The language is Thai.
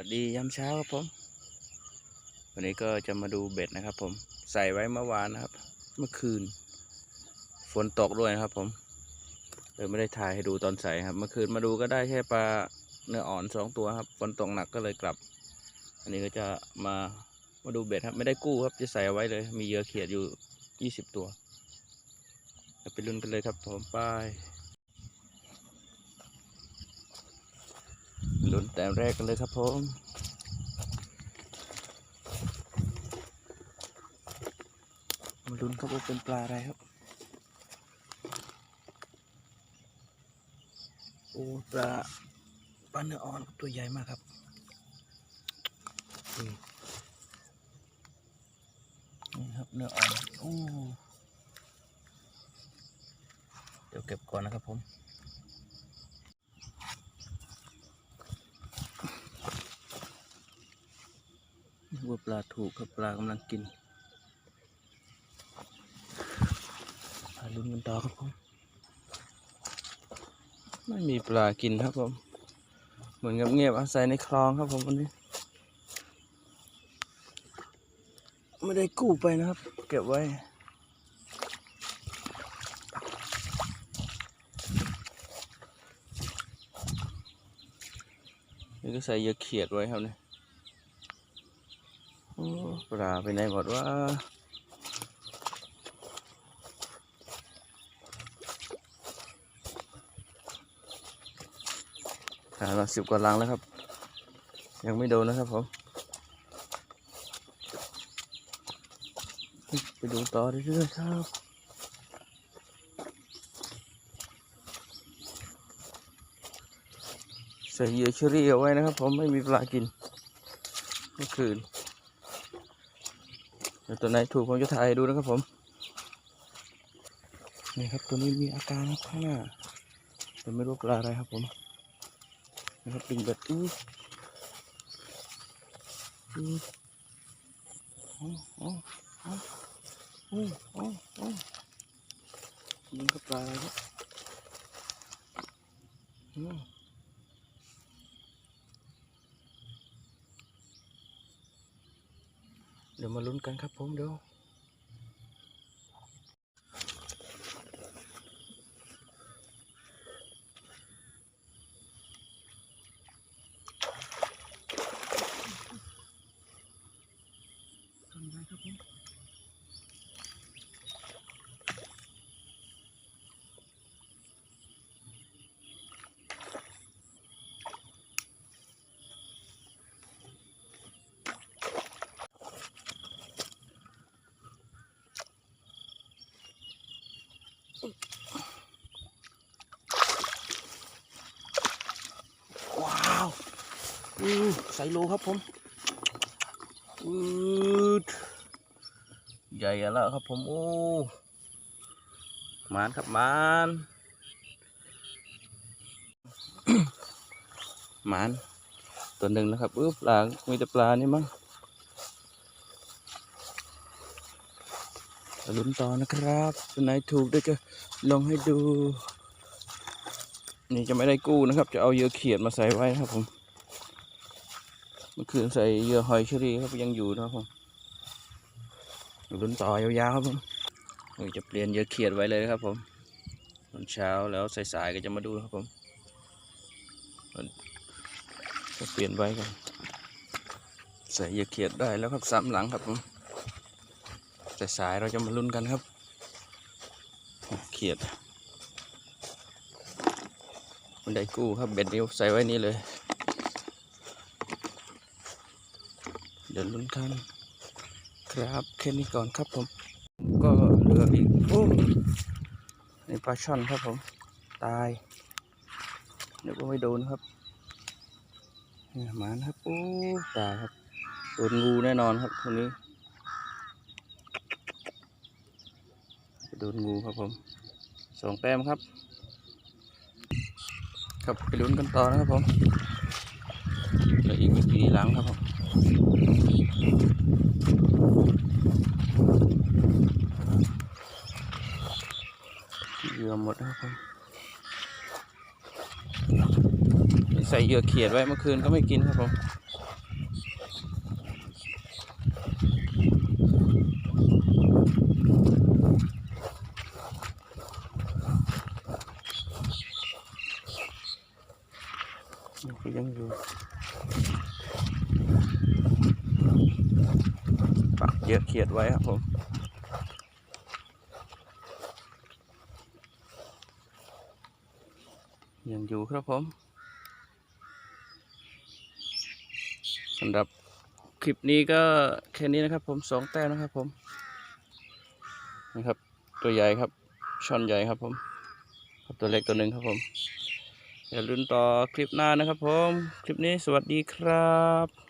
วัสดียามเช้าครับผม วันนี้ก็จะมาดูเบ็ดนะครับ ผม ใส่ไว้เมื่อวานนะครับ เมื่อคืน ฝนตกด้วยนะครับ ผมเลยไม่ได้ถ่ายให้ดูตอนใส่ครับ เมื่อคืนมาดูก็ได้แค่ปลาเนื้ออ่อนสองตัวครับ ฝนตกหนักก็เลยกลับ อันนี้ก็จะมามาดูเบ็ดครับ ไม่ได้กู้ครับ จะใส่ไว้เลย มีเหยื่อเขียดอยู่ยี่สิบตัวเดี๋ยวไปลุ้นกันเลยครับผมไป ลุ้นแต่แรกกันเลยครับผมมาลุ้นครับว่าเป็นปลาอะไรครับโอ้ปลาปลาเนื้ออ่อนตัวใหญ่มากครับนี่ครับเนื้ออ่อนโอ้เดี๋ยวเก็บก่อนนะครับผม ว่าปลาถูกครับปลากำลังกินมาลุ้นกันต่อครับผมไม่มีปลากินครับผม เหมือนกับเงียบอาศัยในคลองครับผมวันนี้ ไม่ได้กู้ไปนะครับ เก็บไว้นี่ก็ใส่เหยาเขียดไว้ครับเนี่ย ปลาไปไหนหมดว่าหามาสิบกว่าลังแล้วครับ ยังไม่โดนนะครับผมไปดูต่อเรื่อยๆครับใส่เหยื่อเชอรี่เอาไว้นะครับผมไม่มีปลากินเมื่อคืน เดี๋ยวตัวไหนถูกผมจะถ่ายดูนะครับผมนี่ครับตัวนี้มีอาการครับข้างหน้าแต่ไม่รู้ปลาอะไรครับผมนะครับปิงเบ็ดอู้อู้โอ้โอ้โอ้โอ้โอ้โอ้ยิงกับปลาอะไรครับอืม เดี๋ยวมาลุ้นกันครับผมเดี๋ยว ว้าวอู้ใส่โลครับผมอืดใหญ่แล้วครับผมโอ้มานครับมานมานตัวหนึ่งนะครับอึ๊บปลามีแต่ปลานี่มั้ง ลุ้นต่อนะครับตัวไหนถูกเดี๋ยวจะลองให้ดู นี่จะไม่ได้กู้นะครับ จะเอาเยื่อเขียดมาใส่ไว้นะครับผมเมื่อคืนใส่เยื่อหอยเชอรี่ครับยังอยู่นะครับผมลุ้นต่อยาวๆครับผมจะเปลี่ยนเยื่อเขียดไว้เลยครับผมตอนเช้าแล้วสายๆก็จะมาดูครับผมก็เปลี่ยนไว้กันใส่เยื่อเขียดได้แล้วครับสามหลังครับผม สายเราจะมาลุ้นกันครับเขียดมันได้กู้ครับเบ็ดนิ้วใส่ไว้นี่เลย เดี๋ยวลุ้นกันครับแค่นี้ก่อนครับผม ก็เหลืออีกโอ้ในปลาช่อนครับผม ตายเดี๋ยวก็ไม่โดนครับหมานครับโอ้ตายครับโดนงูแน่นอนครับคนนี้ โดนงูครับผมสองแต้มครับ ครับไปลุ้นกันต่อนะครับผมเหลืออีกไม่กี่หลังครับผมเหยื่อหมดนะครับผมใส่เหยื่อเขียดไว้เมื่อคืนก็ไม่กินครับผม ก็ยังอยู่ ปักเยอะเขียดไว้ครับผมยังอยู่ครับผมสำหรับคลิปนี้ก็แค่นี้นะครับผมสองแต้มนะครับผมนะครับตัวใหญ่ครับช่อนใหญ่ครับผมครับตัวเล็กตัวหนึ่งครับผมอย่าลืมต่อคลิปหน้านะครับผม คลิปนี้สวัสดีครับ